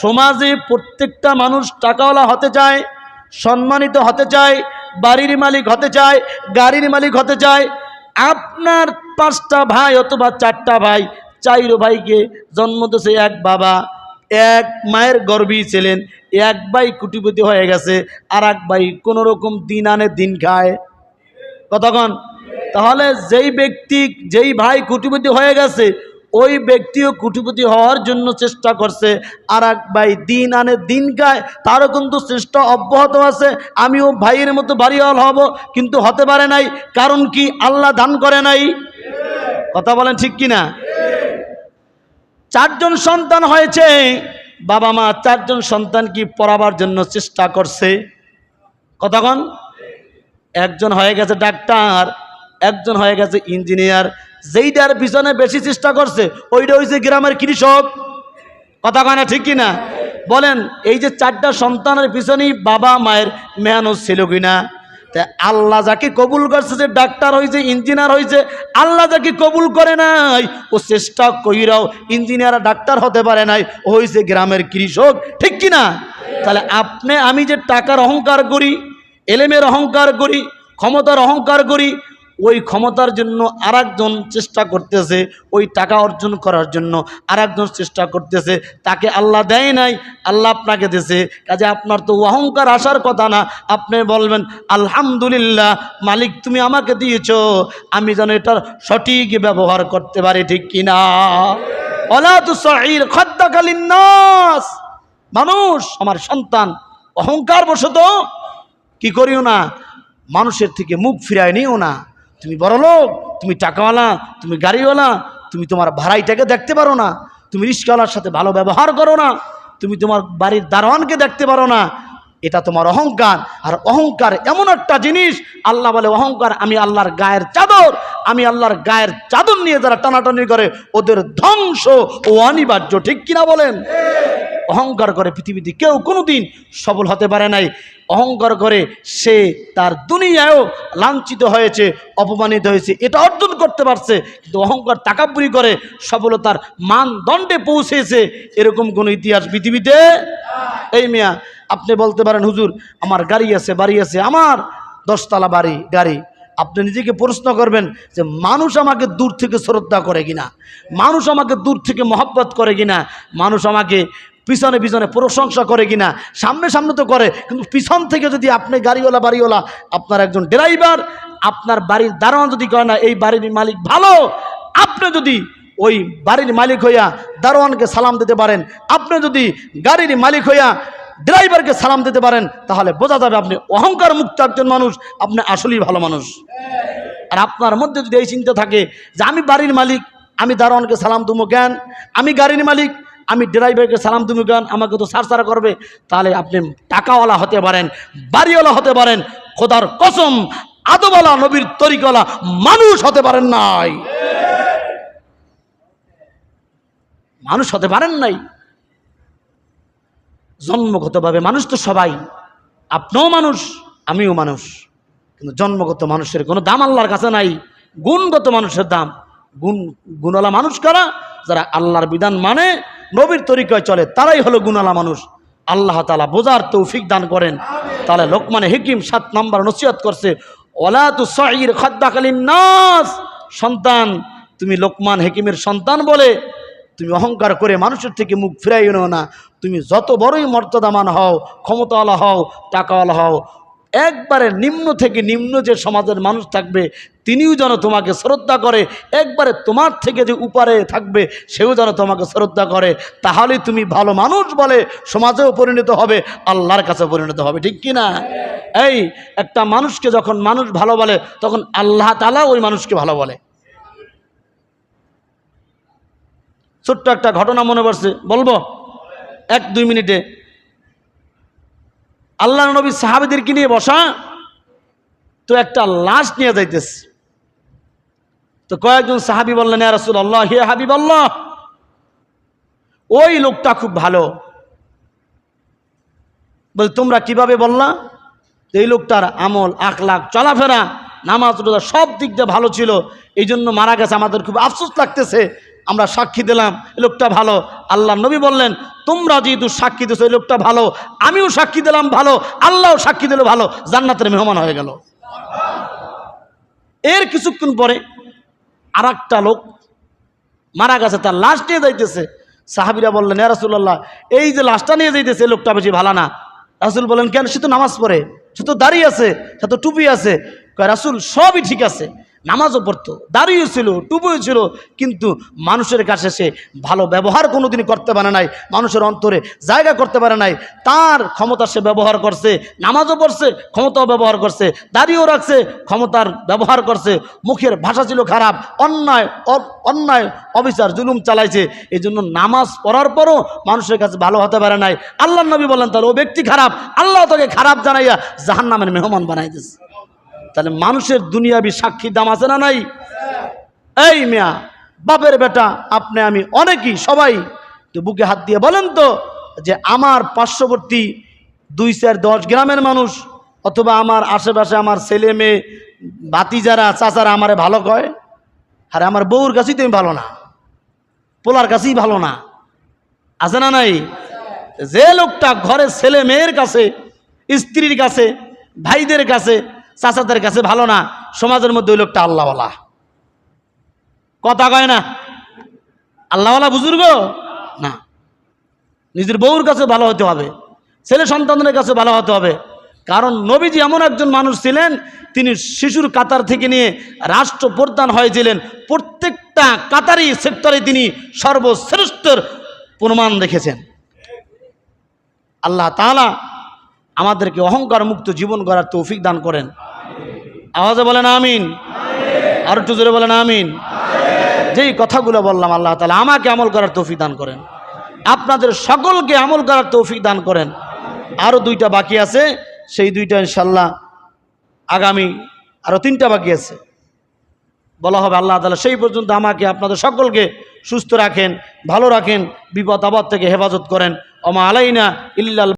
সমাজে প্রত্যেকটা মানুষ টাকাওয়ালা হতে চায়, সম্মানিত হতে চায়, বাড়ির মালিক হতে চায়, গাড়ির মালিক হতে চায়, আপনার পাঁচটা ভাই অথবা চারটা ভাই, চাইরো ভাইকে জন্ম দেশে এক বাবা, এক মায়ের গর্বেই ছিলেন, এক ভাই কুটিপতি হয়ে গেছে, আর এক ভাই কোনো রকম দিন আনে দিন খায়। কতক্ষণ তাহলে যেই ব্যক্তি, যেই ভাই কুটিপতি হয়ে গেছে ওই ব্যক্তিও কুটিপতি হওয়ার জন্য চেষ্টা করছে। আর এক ভাই, দিন আনে দিন খায় তারও কিন্তু চেষ্টা অব্যাহত আছে। আমিও ভাইয়ের মতো বাড়িওয়াল হব, কিন্তু হতে পারে নাই, কারণ কি আল্লাহ দান করে নাই? কথা বলেন ঠিক কি না চারজন সন্তান হয়েছে, বাবা মা চারজন সন্তান কি পড়াবার জন্য চেষ্টা করছে? কতক্ষণ একজন হয়ে গেছে ডাক্তার, একজন হয়ে গেছে ইঞ্জিনিয়ার যেইটার পিছনে বেশি চেষ্টা করছে ওইটা হয়েছে গ্রামের কৃষক। কথা কয় না ঠিক কিনা? বলেন, এই যে চারটা সন্তানের পিছনেই বাবা মায়ের মেহনত ছিল কিনা? তা আল্লাহ যাকে কবুল করছে, যে ডাক্তার হয়েছে ইঞ্জিনিয়ার হয়েছে আল্লাহ যাকে কবুল করে নাই, ও চেষ্টা কইরাও ইঞ্জিনিয়ার, ডাক্তার হতে পারে নাই, ও হয়েছে গ্রামের কৃষক। ঠিক কিনা? তাহলে আপনি, আমি যে টাকার অহংকার করি, এলেমের অহংকার করি, ক্ষমতার অহংকার করি ওই ক্ষমতার জন্য আর চেষ্টা করতেছে, ওই টাকা অর্জন করার জন্য আর চেষ্টা করতেছে, তাকে আল্লাহ দেয় নাই, আল্লাহ আপনাকে দিয়েছে কাজে আপনার তো অহংকার আসার কথা না। আপনি বলবেন, আলহামদুলিল্লাহ, মালিক তুমি আমাকে দিয়েছ, আমি যেন এটার সঠিক ব্যবহার করতে পারি, ঠিক কিনা মানুষ, আমার সন্তান অহংকার বশত কি করিও না, মানুষের থেকে মুখ ফিরায় নিও না। তুমি বড় লোক, তুমি টাকাওয়ালা, তুমি গাড়িওয়ালা, তুমি তোমার ভাড়াইটাকে দেখতে পারো না, তুমি রিস্কাওয়ালার সাথে ভালো ব্যবহার করো না, তুমি তোমার বাড়ির দারোয়ানকে দেখতে পারো না এটা তোমার অহংকার। আর অহংকার এমন একটা জিনিস, আল্লাহ বলে, অহংকার আমি আল্লাহর গায়ের চাদর, আমি আল্লাহর গায়ের চাদর নিয়ে যারা টানাটানি করে, ওদের ধ্বংস ও অনিবার্য। ঠিক কিনা বলেন? অহংকার করে পৃথিবীতে কেউ কোনোদিন সফল হতে পারে নাই। অহংকার করে সে তার দুনিয়ায়ও লাঞ্ছিত হয়েছে, অপমানিত হয়েছে, এটা অর্জন করতে পারছে, কিন্তু অহংকার তাকাপুরি করে সফলতার মানদণ্ডে পৌঁছেছে, এরকম কোনো ইতিহাস পৃথিবীতে? এই মিয়া আপনি বলতে পারেন, হুজুর, আমার গাড়ি আছে, বাড়ি আছে, আমার দশতলা বাড়ি, গাড়ি। আপনি নিজেকে প্রশ্ন করবেন যে, মানুষ আমাকে দূর থেকে শ্রদ্ধা করে কিনা? মানুষ আমাকে দূর থেকে মহব্বত করে কিনা? মানুষ আমাকে পিছনে পিছনে প্রশংসা করে কিনা? সামনে সামনে তো করে, কিন্তু পিছন থেকে যদি আপনি গাড়িওয়ালা, বাড়িওয়ালা, আপনার একজন ড্রাইভার, আপনার বাড়ির দারোয়ান যদি কয়, না, এই বাড়ির মালিক ভালো। আপনি যদি ওই বাড়ির মালিক হইয়া দারোয়ানকে সালাম দিতে পারেন, আপনি যদি গাড়ির মালিক হইয়া ড্রাইভারকে সালাম দিতে পারেন, তাহলে বোঝা যাবে আপনি অহংকার মুক্ত একজন মানুষ, আপনি আসলেই ভালো মানুষ। আর আপনার মধ্যে যদি এই চিন্তা থাকে যে আমি বাড়ির মালিক, আমি দারোয়ানকে সালাম দুমো জ্ঞান, আমি গাড়ির মালিক, আমি ড্রাইভারকে সালাম দুমো জ্ঞান, আমাকে তো সারসারা করবে, তাহলে আপনি টাকাওয়ালা হতে পারেন, বাড়িওয়ালা হতে পারেন, খোদার কসম আদবালা নবীর তরিকওয়ালা মানুষ হতে পারেন নাই। মানুষ হতে পারেন নাই। জন্মগতভাবে মানুষ তো সবাই। আপনিও মানুষ, আমিও মানুষ। কিন্তু জন্মগত মানুষের কোনো দাম আল্লাহর কাছে নাই, গুণগত মানুষের দাম। গুণ গুণালা মানুষ কারা? যারা আল্লাহর বিধান মানে নবীর তরিকায় চলে, তারাই হলো গুণালা মানুষ। আল্লাহ তালা বোঝার তৌফিক দান করেন। তাহলে লোকমানে হিকিম সাত নম্বর নসিহত করছে ওলা তু সাইর খদ্দাকালীন নাস। সন্তান, তুমি লোকমান হেকিমের সন্তান বলে তুমি অহংকার করে মানুষের থেকে মুখ ফিরাই নিও না। তুমি যত বড়ই মর্যাদামান হও, ক্ষমতাওয়ালা হও, টাকাওয়ালা হও, একবারে নিম্ন থেকে নিম্ন যে সমাজের মানুষ থাকবে, তিনিও যেন তোমাকে শ্রদ্ধা করে, একবারে তোমার থেকে যে উপরে থাকবে, সেও যেন তোমাকে শ্রদ্ধা করে। তাহলেই তুমি ভালো মানুষ বলে সমাজেও পরিণত হবে, আল্লাহর কাছে পরিণত হবে, ঠিক কি না? এই একটা মানুষকে যখন মানুষ ভালো বলে, তখন আল্লাহ তালা ওই মানুষকে ভালো বলে। ছোট্ট একটা ঘটনা মনে পড়ছে। বলব? এক, দুই মিনিটে। আল্লাহ নবী সাহাবিদেরকে নিয়ে বসা, তো একটা লাশ নিয়ে যাইতেছে। তো কয়েকজন সাহাবি বললেন রাসূল আল্লাহ হে হাবিব আল্লাহ ওই লোকটা খুব ভালো। বল, তোমরা কীভাবে বললা এই লোকটার আমল, আখলাখ, চলাফেরা, নামাজ, রোজা সব দিক দিয়ে ভালো ছিল এই জন্য মারা গেছে। আমাদের খুব আফসোস লাগতেছে আমরা সাক্ষী দিলাম লোকটা ভালো। আল্লাহ নবী বললেন, তোমরা যেহেতু সাক্ষী দিছো এই লোকটা ভালো। আমিও সাক্ষী দিলাম, ভালো। আল্লাহও সাক্ষী দিল, ভালো। জান্নাতের মেহমান হয়ে গেল। এর কিছুক্ষণ পরে আর লোক মারা গেছে, তার লাশ নিয়ে যাইতেছে। সাহাবিরা বললেন রাসূলুল্লাহ, এই যে লাশটা নিয়ে যাইতেছে লোকটা বেশি ভালো না। রাসুল বলেন, কেন? সে তো নামাজ পড়ে, সে তো দাঁড়িয়ে আছে, সে তো টুপি আছে। রাসুল, সবই ঠিক আছে। নামাজও পড়তো দাঁড়িয়ে ছিল, টুপিও ছিল, কিন্তু মানুষের কাছে সে ভালো ব্যবহার কোনো কোনোদিনই করতে পারে নাই, মানুষের অন্তরে জায়গা করতে পারে নাই, তার ক্ষমতা সে ব্যবহার করছে, নামাজও পড়ছে, ক্ষমতাও ব্যবহার করছে দাঁড়িয়েও রাখছে, ক্ষমতার ব্যবহার করছে, মুখের ভাষা ছিল খারাপ, অন্যায় অন্যায়, অবিচার, জুলুম চালাইছে এই জন্য নামাজ পড়ার পরও মানুষের কাছে ভালো হতে পারে নাই। আল্লাহ নবী বলেন তাহলে ও ব্যক্তি খারাপ, আল্লাহ তাকে খারাপ জানাইয়া জাহান্নামের মেহমান বানাই দিচ্ছে তাহলে মানুষের দুনিয়াবি সাক্ষী দাম আছে না নাই? এই মিয়া, বাপের বেটা, আপনি আমি অনেকেই সবাই তো বুকে হাত দিয়ে বলেন তো যে আমার পার্শ্ববর্তী দুই চার দশ গ্রামের মানুষ অথবা আমার আশেপাশে আমার ছেলে মেয়ে বাতি যারা চাচারা আমারে ভালো কয়? আর আমার বউর কাছেই তুমি ভালো না। পোলার কাছেই ভালো না। আছে না নাই? যে লোকটা ঘরের ছেলে মেয়ের কাছে, স্ত্রীর কাছে, ভাইদের কাছে চাচাদের কাছে ভালো না, সমাজের মধ্যে ওই লোকটা আল্লাহওয়ালা। কথা কয় না? আল্লাহওয়ালা বুজুর্গ? না। নিজের বউর কাছে ভালো হতে হবে, ছেলে সন্তানদের কাছে ভালো হতে হবে। কারণ নবীজি এমন একজন মানুষ ছিলেন, তিনি শিশুর কাতার থেকে নিয়ে রাষ্ট্র প্রধান হয়েছিলেন। প্রত্যেকটা কাতারি সেক্টরে তিনি সর্বশ্রেষ্ঠর প্রমাণ রেখেছেন আল্লাহ তাআলা আমাদেরকে অহংকার মুক্ত জীবন গড়ার তৌফিক দান করেন। আওয়াজে বলেন আমিন। আর একটু জোরে বলেন আমিন। যেই কথাগুলো বললাম আল্লাহ তালা আমাকে আমল করার তৌফিক দান করেন। আপনাদের সকলকে আমল করার তৌফিক দান করেন। আরও দুইটা বাকি আছে, সেই দুইটা ইনশাল্লাহ আগামী আরও তিনটা বাকি আছে। বলা হবে আল্লাহ তালা সেই পর্যন্ত আমাকে, আপনাদের সকলকে সুস্থ রাখেন, ভালো রাখেন, বিপদ আপদ থেকে হেফাজত করেন। অমা আলাইনা ইল্লাল